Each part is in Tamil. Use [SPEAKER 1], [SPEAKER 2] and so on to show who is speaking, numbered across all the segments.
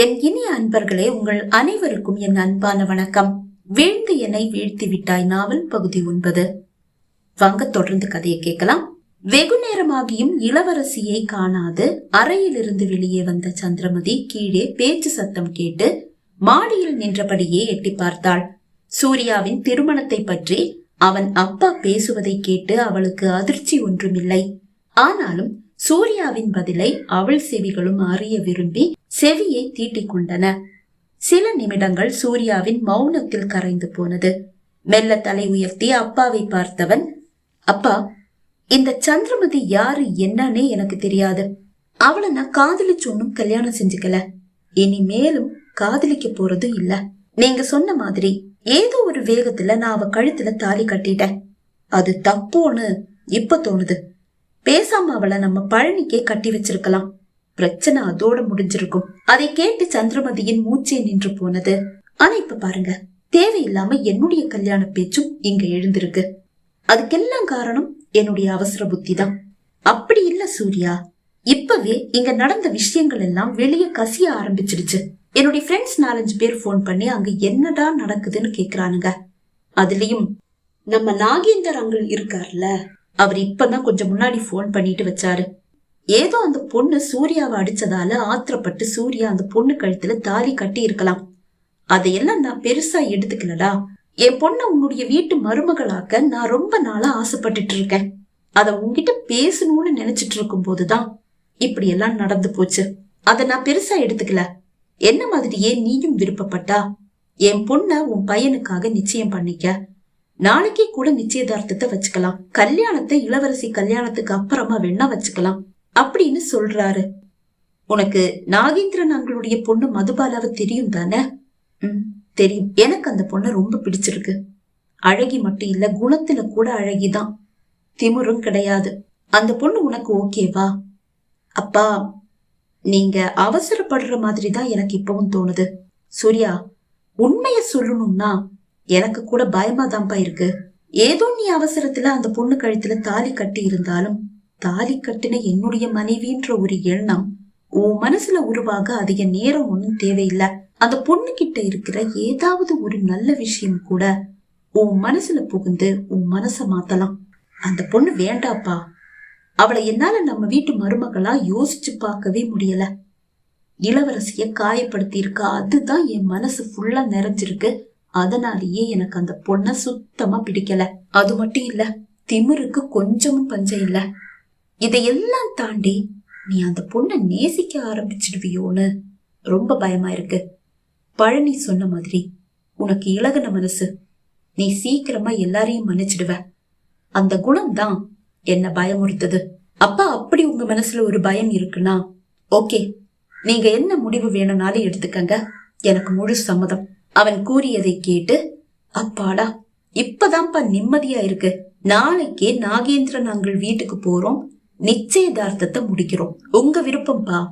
[SPEAKER 1] என் இனிய அன்பர்களே உங்கள் அனைவருக்கும் என் அன்பான வணக்கம். வீழ்ந்து என்னை வீழ்த்தி விட்டாய் நாவல் பகுதி ஒன்பது. வாங்க தொடர்ந்து கதையை கேட்கலாம். வெகு நேரமாகியும் இளவரசியை காணாது அறையிலிருந்து வெளியே வந்த சந்திரமதி கீழே பேச்சு சத்தம் கேட்டு மாடியில் நின்றபடியே எட்டி பார்த்தாள். சூர்யாவின் திருமணத்தை பற்றி அவன் அப்பா பேசுவதை கேட்டு அவளுக்கு அதிர்ச்சி ஒன்றுமில்லை. ஆனாலும் சூர்யாவின் பதிலை அவள் செவிகளும் அறிய விரும்பி செவியை தீட்டிக் கொண்டன. சில நிமிடங்கள் சூர்யாவின் மௌனத்தில் கரைந்து போனது. மெல்ல தலை உயர்த்தி அப்பாவை பார்த்தவன் அப்பா இந்த சந்திரமதி யாரு என்னன்னே எனக்கு தெரியாது. அவளை நான் காதலிச்சு ஒன்னும் கல்யாணம் செஞ்சுக்கல. இனி மேலும் காதலிக்க போறதும் இல்ல. நீங்க சொன்ன மாதிரி ஏதோ ஒரு வேகத்துல நான் அவ கழுத்துல தாலி கட்டிட்டேன். அது தப்போன்னு இப்ப தோணுது. பேசாம அவளை நம்ம பழனிக்கே கட்டி வச்சிருக்கலாம். பிரச்சனை அதோட முடிஞ்சிருக்கும். அதை கேட்டு சந்திரமதியின் மூச்சே நின்று போனது. ஆனா இப்ப பாருங்க தேவையில்லாம என்னுடைய கல்யாண பேச்சும் இங்க எழுந்திருக்கு. அதுக்கெல்லாம் காரணம் என்னுடைய அவசர புத்தி தான் அப்படி இல்ல சூர்யா இப்பவே இங்க நடந்த விஷயங்கள் எல்லாம் வெளியே கசிய ஆரம்பிச்சிடுச்சு. என்னுடைய ஃப்ரெண்ட்ஸ் நாலஞ்சு பேர் ஃபோன் பண்ணி அங்க என்னடா நடக்குதுன்னு கேக்குறானுங்க. அதுலயும் நம்ம நாகேந்தர் அங்கிள் இருக்கார்ல அவர் இப்பதான் கொஞ்சம் முன்னாடி ஃபோன் பண்ணிட்டு வச்சாரு. ஏதோ அந்த பொண்ணு சூர்யாவை அடிச்சதால ஆத்திரப்பட்டு சூர்யா அந்த பொண்ணு கழுத்துல தாலி கட்டி இருக்கலாம். அதையெல்லாம் நான் பெருசா எடுத்துக்கலடா. என் பொண்ணை உன்னுடைய வீட்டு மருமகளாக்க நான் ரொம்ப நாளா ஆசைப்பட்டுட்டு இருக்கேன். அத உன்கிட்ட பேசணும்னு நினைச்சிட்டு இருக்கும் போதுதான் இப்படி எல்லாம் நடந்து போச்சு. அத நான் பெருசா எடுத்துக்கல. என்ன மாதிரியே நீயும் விருப்பப்பட்டா? என் பொண்ண உன் பையனுக்காக நிச்சயம் பண்ணிக்க. நாளைக்கே கூட நிச்சயதார்த்தத்தை வச்சுக்கலாம். கல்யாணத்தை இளவரசி கல்யாணத்துக்கு அப்புறமா வேணா வச்சுக்கலாம். அப்படின்னு சொல்றாரு. உனக்கு நாகேந்திரன் அங்களுடைய பொண்ணு மதுபாலாவை தெரியும் தானே? ம் தெரியும். எனக்கு அந்த பொண்ணை ரொம்ப பிடிச்சிருக்கு. அழகி மட்டும் இல்ல குணத்துல கூட அழகிதான். திமிரும் கிடையாது. அந்த பொண்ணு உனக்கு ஓகேவா அப்பா நீங்க அவசரப்படுற மாதிரி தான் எனக்கு இப்பவும் தோணுது. சூர்யா உண்மைய சொல்லணும்னா எனக்கு கூட பயமா தான்ப்பா இருக்கு. ஏதோ நீ அவசரத்துல அந்த பொண்ணு கழுத்துல தாலி கட்டி இருந்தாலும் தாலி கட்டின என்னுடைய மனைவின்ற ஒரு எண்ணம் உன் மனசுல உருவாக அதிக நேரம் ஒன்னும் தேவையில்லை. அந்த பொண்ணு கிட்ட இருக்கிற ஏதாவது ஒரு நல்ல விஷயம் கூட உன் மனசுல புகுந்து உன் மனச மாத்தலாம். அந்த பொண்ணு வேண்டாப்பா. அவளை என்னால நம்ம வீட்டு மருமகளா யோசிச்சு பார்க்கவே முடியல. இளவரசிய காயப்படுத்தி இருக்கா அதுதான் என் மனசு ஃபுல்லா நிறைஞ்சிருக்கு. அதனாலேயே எனக்கு அந்த பொண்ண சுத்தமா பிடிக்கல. அது மட்டும் இல்ல திமிருக்கு கொஞ்சமும் பஞ்சம் இல்ல. இதையெல்லாம் தாண்டி நீ அந்த பொண்ணை நேசிக்க ஆரம்பிச்சிடுவியோன்னு ரொம்ப பயமா இருக்கு. பழனி சொன்ன மாதிரி உனக்கு இலகுன மனசு. நீ சீக்கிரமா எல்லாரையும் மன்னிச்சிடுவ. அந்த குணம் தான் என்ன பயமுறுத்தது. அப்பா அப்படி உங்க மனசுல ஒரு பயம் இருக்குன்னா ஓகே நீங்க என்ன முடிவு வேணும்னாலும் எடுத்துக்கங்க. எனக்கு முழு சம்மதம். அவன் கூறியதை கேட்டு அப்பாடா இப்பதான்ப்பா நிம்மதியா இருக்கு. நாளைக்கே நாகேந்திரன் நாங்கள் வீட்டுக்கு போறோம். நிச்சயதார்த்தத்தை முடிக்கிறோம். உங்க விருப்பம்பா.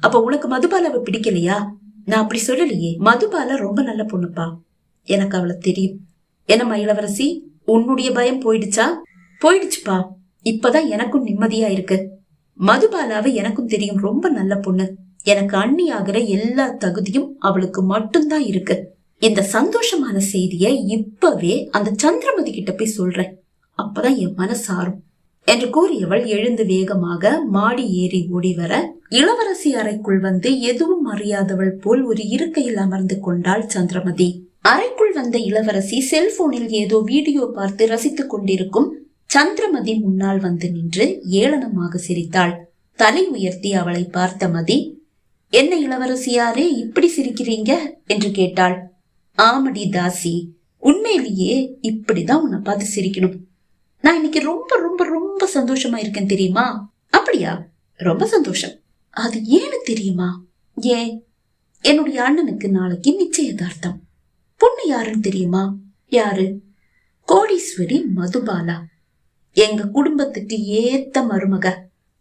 [SPEAKER 1] அப்ப உனக்கு மதுபாலாவை பிடிக்கலையா? நான் அப்படி சொல்லலையே. மதுபாலா ரொம்ப நல்ல பொண்ணுப்பா. எனக்கு அவளை தெரியும். என்னம்மா இளவரசி உன்னுடைய பயம் போயிடுச்சா? போயிடுச்சுப்பா. இப்பதான் எனக்கும் நிம்மதியா இருக்கு. மதுபாலாவை எனக்கும் தெரியும். ரொம்ப நல்ல பொண்ணு. எனக்கு அண்ணி ஆகிற எல்லா தகுதியும் அவளுக்கு மட்டும்தான் இருக்கு. இந்த சந்தோஷமான செய்திய இப்பவே அந்த சந்திரமதி கிட்ட போய் சொல்றேன். அப்பதான் என் மனசாரும் என்று கூறியவள் எழுந்து வேகமாக மாடி ஏறி ஓடி வர இளவரசி அறைக்குள் வந்து எதுவும் அறியாதவள் போல் ஒரு இருக்கையில் அமர்ந்து கொண்டாள் சந்திரமதி. அறைக்குள் வந்த இளவரசி செல்போனில் ஏதோ வீடியோ பார்த்து ரசித்துக் கொண்டிருக்கும் சந்திரமதி முன்னால் வந்து நின்று ஏளனமாக சிரித்தாள். தலை உயர்த்தி அவளை பார்த்த மதி என்ன இளவரசியாரே இப்படி சிரிக்கிறீங்க? என்று கேட்டாள். ஆமடி தாசி உண்மையிலேயே இப்படிதான் உன்னை பார்த்து சிரிக்கணும். நான் இன்னைக்கு ரொம்ப ரொம்ப ரொம்ப சந்தோஷமா இருக்கேன் தெரியுமா? அப்படியா? ரொம்ப சந்தோஷம். அது ஏன்னு தெரியுமா? ஏன் என்னுடைய அண்ணனுக்கு நாளைக்கு நிச்சயதார்த்தம். பொண்ணு யாருன்னு தெரியுமா? யாரு? கோடீஸ்வரி மதுபாலா. எங்க குடும்பத்துக்கு ஏத்த மருமக.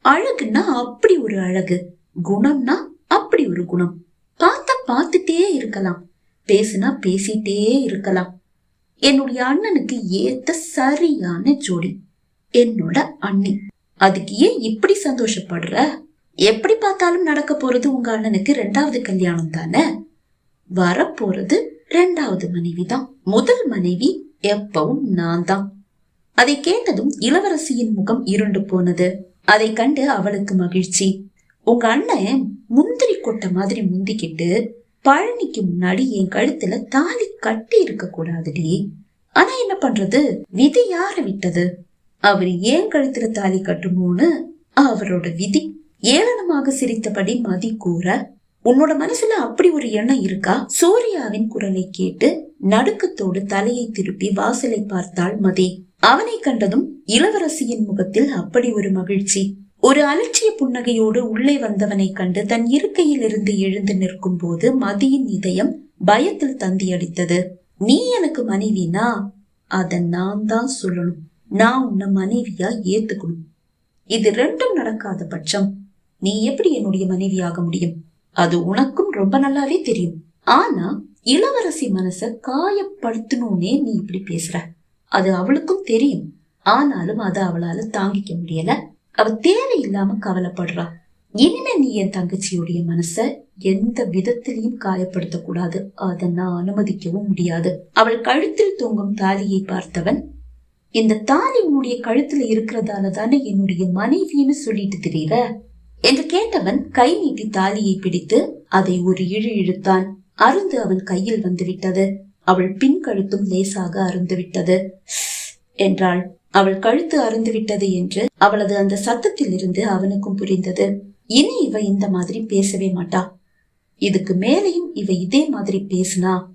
[SPEAKER 1] அழகுன்னா அப்படி ஒரு அழகு. குணம்னா அப்படி ஒரு குணம்? பார்த்தா பார்த்துட்டே இருக்கலாம். பேசுனா பேசிட்டே இருக்கலாம். என்னுடைய அண்ணனுக்கு ஏத்த சரியான ஜோடி. என்னோட அண்ணி. அதுக்கு ஏன் இப்படி சந்தோஷப்படுற? எப்படி பார்த்தாலும் நடக்க போறது உங்க அண்ணனுக்கு ரெண்டாவது கல்யாணம் தானே? வரப்போறது ரெண்டாவது மனைவி தான். முதல் மனைவி எப்பவும் நான் தான். அதை கேட்டதும் இளவரசியின் முகம் இருண்டு போனது. அதை கண்டு அவளுக்கு மகிழ்ச்சி. உங்க அண்ணன் முந்திரி கொட்டை மாதிரி முந்திக்கிட்டு பழனிக்கு முன்னாடி என் கழுத்துல தாலி கட்டி இருக்க கூடாதுடி. ஆனா என்ன பண்றது? விதி யார விட்டது? அவர் ஏன் கழுத்துல தாலி கட்டுமோன்னு அவரோட விதி ஏளனமாக சிரித்தபடி மதி கூற உன்னோட மனசுல அப்படி ஒரு எண்ணம் இருக்கா? சூர்யாவின் குரலை கேட்டு நடுக்கத்தோடு தலையை திருப்பி வாசலை பார்த்தாள் மதி. அவனை கண்டதும் இளவரசியின் முகத்தில் அப்படி ஒரு மகிழ்ச்சி. ஒரு அலட்சிய புன்னகையோடு உள்ளே வந்தவனை கண்டு தன் இருக்கையில் இருந்து எழுந்து நிற்கும் போது மதியின் இதயம் பயத்தில் தந்தி அடித்தது நீ எனக்கு மனைவினா? அத நான் தான் சொல்லணும். நான் உன்னை மனைவியா ஏத்துக்கணும். இது ரெண்டும் நடக்காத பட்சம். நீ எப்படி என்னுடைய மனைவியாக முடியும்? அது உனக்கும் ரொம்ப நல்லாவே தெரியும். ஆனா இளவரசி மனச காயப்படுத்தணும்னே நீ இப்படி பேசுற. அது அவளுக்கும் தெரியும். ஆனாலும் அதை அவளால தாங்கிக்க முடியல. அவ தேவையில்லாம கவலைப்படுறா. இனிமே நீ என் தங்கச்சியுடைய மனச எந்த விதத்திலையும் காயப்படுத்த கூடாது அதை நான் அனுமதிக்கவும் முடியாது. அவள் கழுத்தில் தொங்கும் தாலியை பார்த்தவன் இந்த தாலி உன்னுடைய கழுத்துல இருக்கிறதால தானே என்னுடைய மனைவின்னு சொல்லிட்டு தெரியற? என்று கேட்டவன் கை நீட்டி தாலியை பிடித்து அதை ஒரு இழு இழுத்தான். அருந்து அவன் கையில் வந்து விட்டது அவள் பின் கழுத்தும் லேசாக அருந்து விட்டது என்றாள். அவள் கழுத்து அறுந்து விட்டது என்று அவளது அந்த சத்தத்தில் இருந்து அவனுக்கும் புரிந்தது. இனி இவ இந்த மாதிரி பேசவே மாட்டா. இதுக்கு மேலையும் இவ இதே மாதிரி பேசுனா?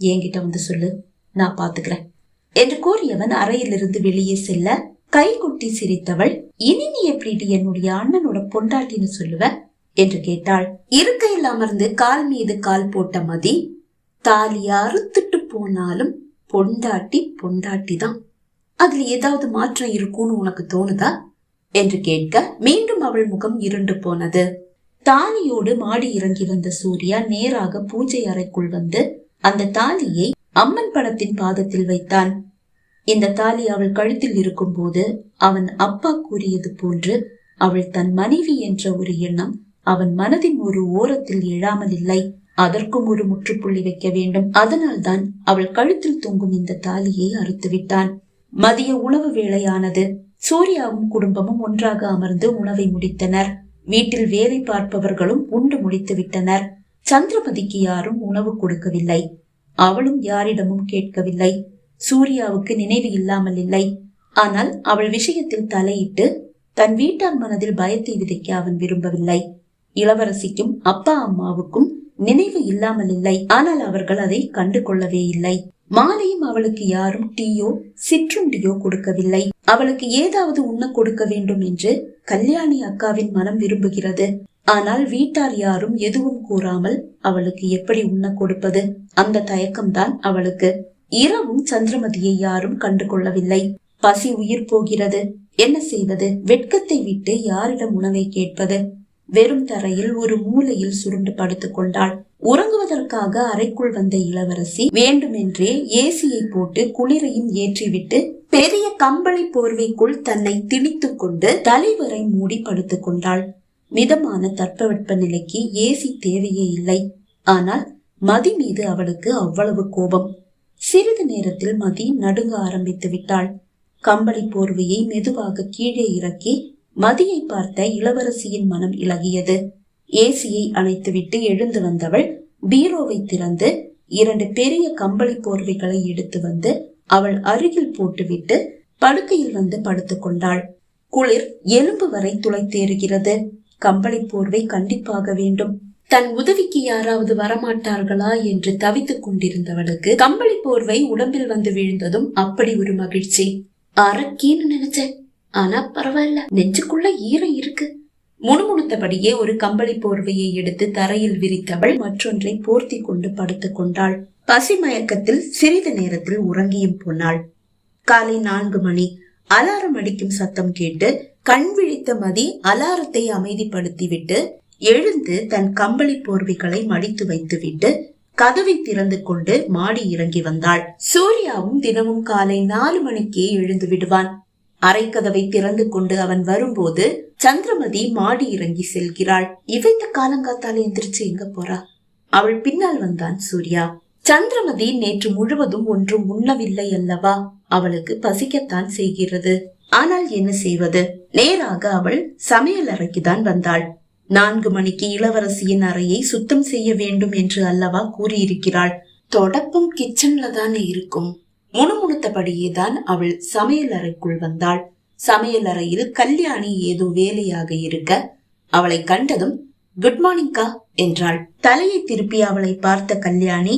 [SPEAKER 1] என்கிட்ட வந்து சொல்லு. நான் பாத்துக்கிறேன். என்று கூறியவன் அறையிலிருந்து வெளியே செல்ல கைகொட்டி சிரித்தவள் இனி நீ எப்படி என்னுடைய அண்ணனோட பொண்டாட்டின்னு சொல்லுவ? என்று கேட்டாள். இருக்கையில் அமர்ந்து கால் மீது கால் போட்ட மதி தாலி அறுத்துட்டு போனாலும் பொண்டாட்டி பொண்டாட்டி தான் அதில் ஏதாவது மாற்றம் இருக்கும்னு உனக்கு தோணுதா? என்று கேட்க மீண்டும் அவள் முகம் இருண்டு போனது. தாலியோடு மாடி இறங்கி வந்த சூர்யா நேராக பூஜை அறைக்குள் வந்து அந்த தாலியை அம்மன் படத்தின் பாதத்தில் வைத்தான். இந்த தாலி அவள் கழுத்தில் இருக்கும் போது அவன் அப்பா கூறியது போன்று அவள் தன் மனைவி என்ற ஒரு எண்ணம் அவன் மனதின் ஒரு ஓரத்தில் எழாமல் இல்லை. அதற்கும் ஒரு முற்றுப்புள்ளி வைக்க வேண்டும். அதனால்தான் அவள் கழுத்தில் தொங்கும் இந்த தாலியை அறுத்து விட்டான் மதிய உணவு வேளையானது. சூர்யாவும் குடும்பமும் ஒன்றாக அமர்ந்து உணவை முடித்தனர். வீட்டில் வேலை பார்ப்பவர்களும் உண்டு முடித்து விட்டனர். சந்திரமதிக்கு யாரும் உணவு கொடுக்கவில்லை. அவளும் யாரிடமும் கேட்கவில்லை. சூர்யாவுக்கு நினைவு இல்லாமல் இல்லை. ஆனால் அவள் விஷயத்தில் தலையிட்டு தன் வீட்டார் மனதில் பயத்தை விதைக்க அவன் விரும்பவில்லை. இளவரசிக்கும் அப்பா அம்மாவுக்கும் நினைவு இல்லாமல் இல்லை. ஆனால் அவர்கள் அதை கண்டு கொள்ளவே இல்லை. மாலையும் அவளுக்கு யாரும் டீயோ சிற்றுண்டியோ கொடுக்கவில்லை. அவளுக்கு ஏதாவது உண்ண கொடுக்க வேண்டும் என்று கல்யாணி அக்காவின் மனம் விரும்புகிறது. ஆனால் வீட்டார் யாரும் எதுவும் கூறாமல் அவளுக்கு எப்படி உண்ண கொடுப்பது? அந்த தயக்கம்தான் அவளுக்கு. இரவும் சந்திரமதியை யாரும் கண்டு கொள்ளவில்லை பசி உயிர் போகிறது. என்ன செய்வது? வெட்கத்தை விட்டு யாரிடம் உணவை கேட்பது? வெறும் தரையில் ஒரு மூலையில் சுருண்டு படுத்துக் கொண்டாள். உறங்குவதற்காக அறைக்குள் வந்த இளவரசி வேண்டுமென்றே ஏசியை போட்டு குளிரையும் ஏற்றிவிட்டு பெரிய கம்பளி போர்வைக்குள் தன்னை திணித்துக் கொண்டு தலைவரை மூடி படுத்துக் கொண்டாள். மிதமான தட்பவெட்ப நிலைக்கு ஏசி தேவையே இல்லை. ஆனால் மதி மீது அவளுக்கு அவ்வளவு கோபம். சிறிது நேரத்தில் மதி நடுங்க ஆரம்பித்து விட்டாள். கம்பளி போர்வையை மெதுவாக கீழே இறக்கி மதியை பார்த்த இளவரசியின் மனம் இலகியது. ஏசியை அணைத்துவிட்டு எழுந்து வந்தவள் பீரோவை திறந்து இரண்டு பெரிய கம்பளி போர்வைகளை எடுத்து வந்து அவள் அருகில் போட்டுவிட்டு படுக்கையில் வந்து படுத்துக் கொண்டாள். குளிர் எலும்பு வரை துளைத்தேறுகிறது. கம்பளி போர்வை கண்டிப்பாக வேண்டும். தன் உதவிக்கு யாராவது வரமாட்டார்களா என்று தவித்துக் கொண்டிருந்தவளுக்கு கம்பளி போர்வை உடம்பில் வந்து விழுந்ததும் அப்படி ஒரு மகிழ்ச்சி. அரக்கீன்னு நினைச்சேன். ஆனா பரவாயில்ல. நெஞ்சுக்குள்ள ஈரம் இருக்கு. முணுமுணுத்தபடியே ஒரு கம்பளி போர்வையை எடுத்து தரையில் விரித்தவள் மற்றொன்றை போர்த்தி கொண்டு படுத்துக் கொண்டாள். பசி மயக்கத்தில் சிறிது நேரத்தில் உறங்கியும் போனாள். காலை நான்கு மணி. அலாரம் அடிக்கும் சத்தம் கேட்டு கண் விழித்த மதி அலாரத்தை அமைதிப்படுத்திவிட்டு எழுந்து தன் கம்பளி போர்வைகளை மடித்து வைத்துவிட்டு கதவை திறந்து கொண்டு மாடி இறங்கி வந்தாள். சூர்யாவும் தினமும் காலை நாலு மணிக்கே எழுந்து விடுவான். அரைக்கதவை திறந்து கொண்டு அவன் வரும்போது சந்திரமதி மாடி இறங்கி செல்கிறாள். இவ இந்த காலங்காத்தால எந்திரிச்சு எங்க போறா? அவள் பின்னால் வந்தான் சூர்யா. சந்திரமதி நேற்று முழுவதும் ஒன்றும் உண்ணவில்லை அல்லவா? அவளுக்கு பசிக்கத்தான் செய்கிறது. ஆனால் என்ன செய்வது? நேராக அவள் சமையல் அறைக்குதான் வந்தாள். நான்கு மணிக்கு இளவரசியின் அறையை சுத்தம் செய்ய வேண்டும் என்று அல்லவா கூறியிருக்கிறாள். தொடப்பும் கிச்சன்ல தானே இருக்கும். முணுமுணுத்தபடியே தான் அவள் சமையல் அறைக்குள் வந்தாள். சமையல் அறையில் கல்யாணி ஏதோ வேலையாக இருக்க அவளை கண்டதும் குட் மார்னிங்கா என்றாள். தலையை திருப்பி அவளை பார்த்த கல்யாணி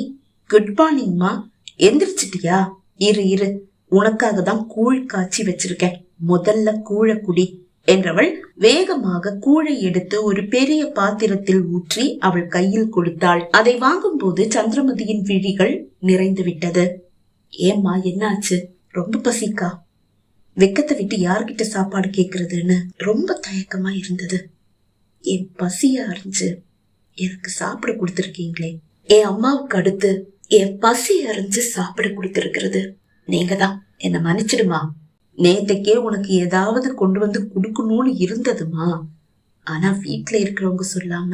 [SPEAKER 1] குட் மார்னிங்மா எந்திரிச்சிட்டியா? இரு இரு. உனக்காக தான் கூழ் காய்ச்சி வச்சிருக்கேன். முதல்ல கூழ குடி என்றவள் வேகமாக கூழை எடுத்து ஒரு பெரிய பாத்திரத்தில் ஊற்றி அவள் கையில் கொடுத்தாள். அதை வாங்கும்போது சந்திரமதியின் விழிகள் நிறைந்து விட்டது. ஏம்மா என்னாச்சு? ரொம்ப பசிக்கா? வெக்கத்தை விட்டு யார்கிட்ட சாப்பாடு கேட்கறதுன்னு ரொம்ப தயக்கமா இருந்தது. என் பசியா அறிஞ்சு எனக்கு சாப்பிட கொடுத்துருக்கீங்களே. என் அம்மாவுக்கு அடுத்து என் பசி அறிஞ்சு சாப்பிட கொடுத்துருக்கிறது நீங்க தான் என்ன மன்னிச்சிடுமா. நேத்தைக்கே உனக்கு ஏதாவது கொண்டு வந்து கொடுக்கணும்னு இருந்ததுமா. ஆனா வீட்டுல இருக்கிறவங்க சொல்லாம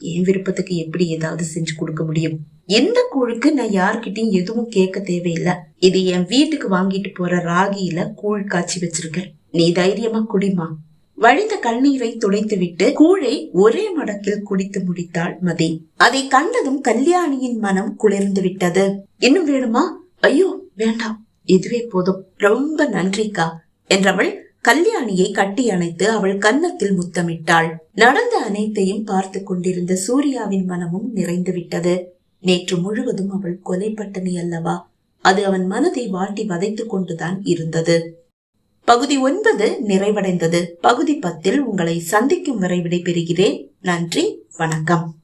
[SPEAKER 1] என் விருப்பத்துக்கு எப்படி ஏதாவது செஞ்சு கொடுக்க முடியும்? எந்த கோழுக்கு நான் யார்கிட்டயும் எதுவும் கேட்க தேவையில்லை. இது என் வீட்டுக்கு வாங்கிட்டு போற ராகியில கூழ் காய்ச்சி வச்சிருக்கேன். நீ தைரியமா குடிமா. வழிந்த கண்ணீரை துடைத்துவிட்டு கூழை ஒரே மடக்கில் குடித்து முடித்தாள் மதி. அதை கண்டதும் கல்யாணியின் மனம் குளிர்ந்து விட்டது. இன்னும் வேணுமா? ஐயோ வேண்டாம். இதுவே போதும். ரொம்ப நன்றிக்கா என்றவள் கல்யாணியை கட்டி அணைத்து அவள் கன்னத்தில் முத்தமிட்டாள். நடந்த அனைத்தையும் பார்த்து கொண்டிருந்த சூர்யாவின் மனமும் நிறைந்து விட்டது. நேற்று முழுவதும் அவள் கொலைப்பட்டனி அல்லவா? அது அவன் மனதை வாட்டி வதைத்துக் கொண்டுதான் இருந்தது. பகுதி ஒன்பது நிறைவடைந்தது. பகுதி பத்தில் உங்களை சந்திக்கும் வரை விடைபெறுகிறேன். நன்றி. வணக்கம்.